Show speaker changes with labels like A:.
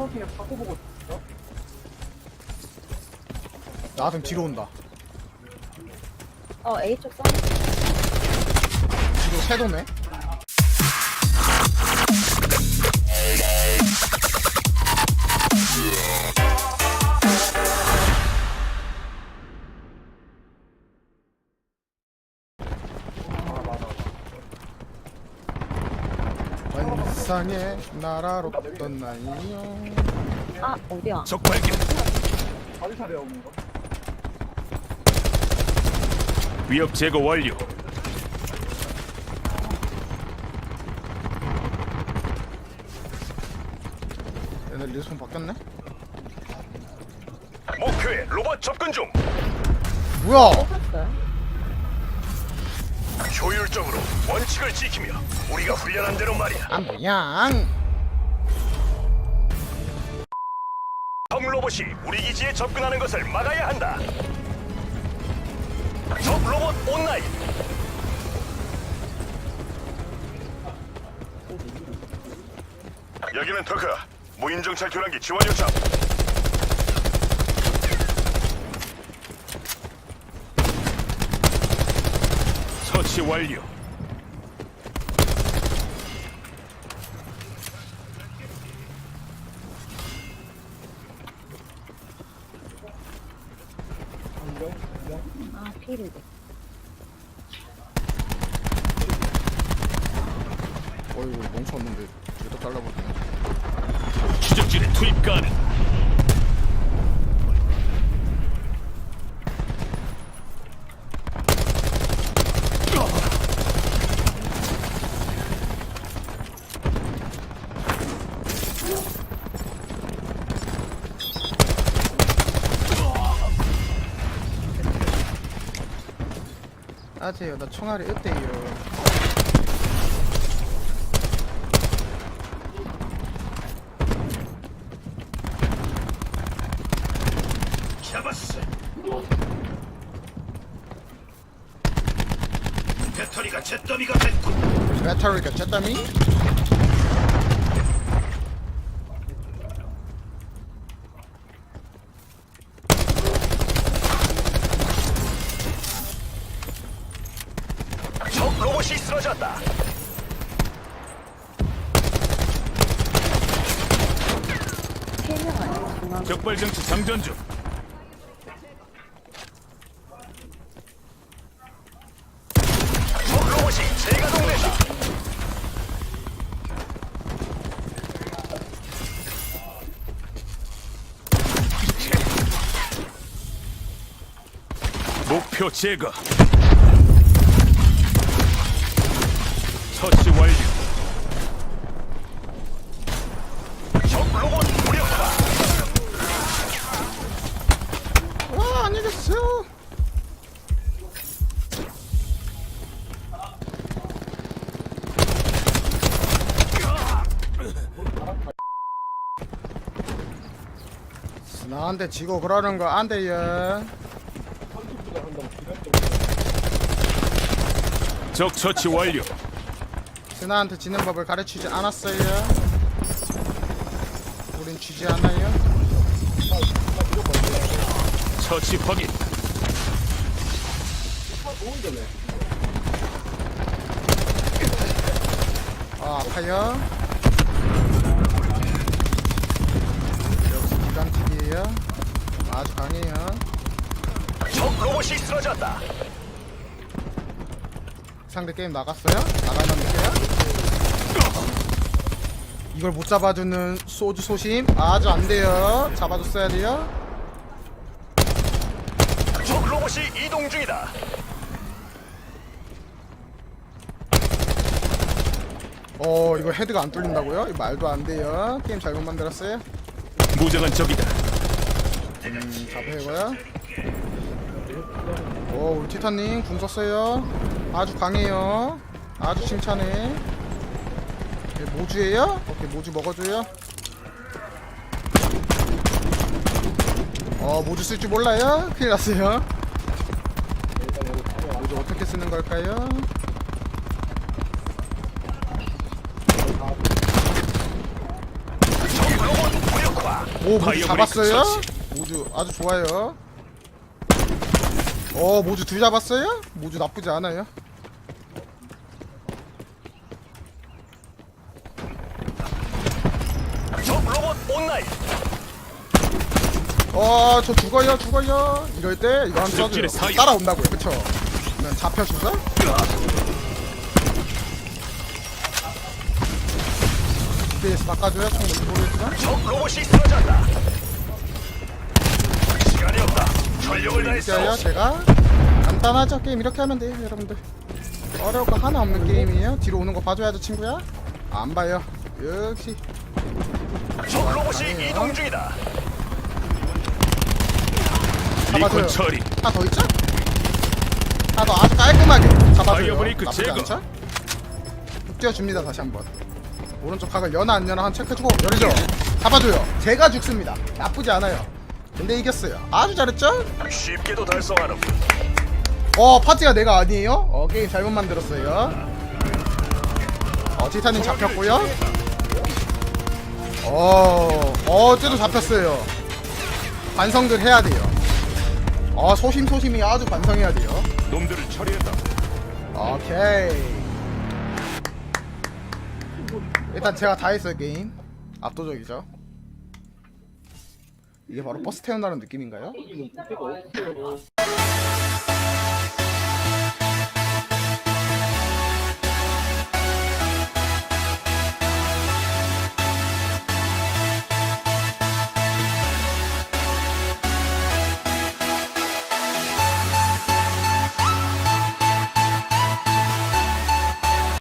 A: 한번씩 바꿔보고 있어?
B: 나좀 뒤로 온다.
C: 어 A쪽 써.
B: 뒤로 세도네. 환상의 나라로 떠나요.
C: 아 어디야?
D: 적 발견.
A: 차례 오는 거?
D: 위협 제거 완료.
B: 얘네 리스폰 바뀌었네?
D: 목표에 로봇 접근 중.
B: 뭐야?
D: 효율적으로 원칙을 지키며 우리가 훈련한 대로 말이야.
B: 안 보양.
D: 적 로봇이 우리 기지에 접근하는 것을 막아야 한다. 적 로봇 온라인. 여기는 터크. 무인 정찰 교란기 지원 요청. 처치 완료.
C: 아.
B: 어이구 멈췄는데 이거 잘라버리네.
D: 추적진의 투입 가능.
B: 아세요 나 총알이 어때요?
D: 잡았어. 배터리가 잿더미가 됐고
B: 배터리가 쨌다미?
D: 적 로봇이 쓰러졌다. 적발 정치 장전 중. 로봇이. 목표 제거. 처치 완료. 적 로봇 무력화.
B: 와 안녕히 계세요. 나한테 지고 그러는 거 안 돼요.
D: 적 처치 완료.
B: 스나한테 지는 법을 가르치지 않았어요. 우린 지지 않아요.
D: 처치 확인.
B: 아 아파요. 역시 기관틱이에요. 아주 강해요.
D: 적 로봇이 쓰러졌다.
B: 상대 게임 나갔어요? 나가는데요? 이걸 못 잡아주는 소주 소심 아주 안 돼요. 잡아줬어야 돼요.
D: 적 로봇이 이동 중이다.
B: 어 이거 헤드가 안 뚫린다고요? 이거 말도 안 돼요. 게임 잘못 만들었어요.
D: 무장한 적이다.
B: 음, 잡혀이고요. 오 우리 티타님 궁 썼어요. 아주 강해요. 아주 칭찬해. 네, 모주예요? 오케이 모주 먹어줘요. 어 모주 쓸 줄 몰라요? 큰일 났어요. 모주 어떻게 쓰는 걸까요? 오 모주 잡았어요? 모주 아주 좋아요 어 모주 둘 잡았어요? 모주 나쁘지 않아요
D: 적 로봇 온라인.
B: 어 저 죽어요 죽어요 이럴 때 이거 한번 써줘요
D: 사유.
B: 따라온다고요 그쵸? 그냥 잡혀주자 FPS 바꿔줘요 총 뭔지 모르겠지만
D: 적 로봇이 쓰러졌다. 시간이 없다. 전력을 다했어.
B: 이겨요 제가 간단하죠 게임 이렇게 하면 돼요 여러분들 어려울 거 하나 없는 게임이에요 뒤로 오는 거 봐줘야죠 친구야 안 봐요 역시
D: 적 로봇이 이동 중이다.
B: 잡아줘요.
D: 리콘 처리.
B: 하나 더 있죠? 하나 더 아주 깔끔하게 잡아줘요
D: 파이어 브레이크
B: 나쁘지
D: 제거.
B: 않죠? 뛰어줍니다 다시 한번 오른쪽 각을 여나 안 여나 한 체크해주고 열죠 잡아줘요 제가 죽습니다 나쁘지 않아요 근데 이겼어요 아주 잘했죠?
D: 쉽게도 달성하는
B: 어 파티가 내가 아니에요? 어 게임 잘못 만들었어요 어 티타님 잡혔고요 어, 어 쟤도 잡혔어요. 반성들 해야 돼요. 어 소심소심이 아주 반성해야 돼요.
D: 놈들을 처리했다.
B: 오케이. 일단 제가 다 했어요 게임. 압도적이죠. 이게 바로 버스 태어나는 느낌인가요?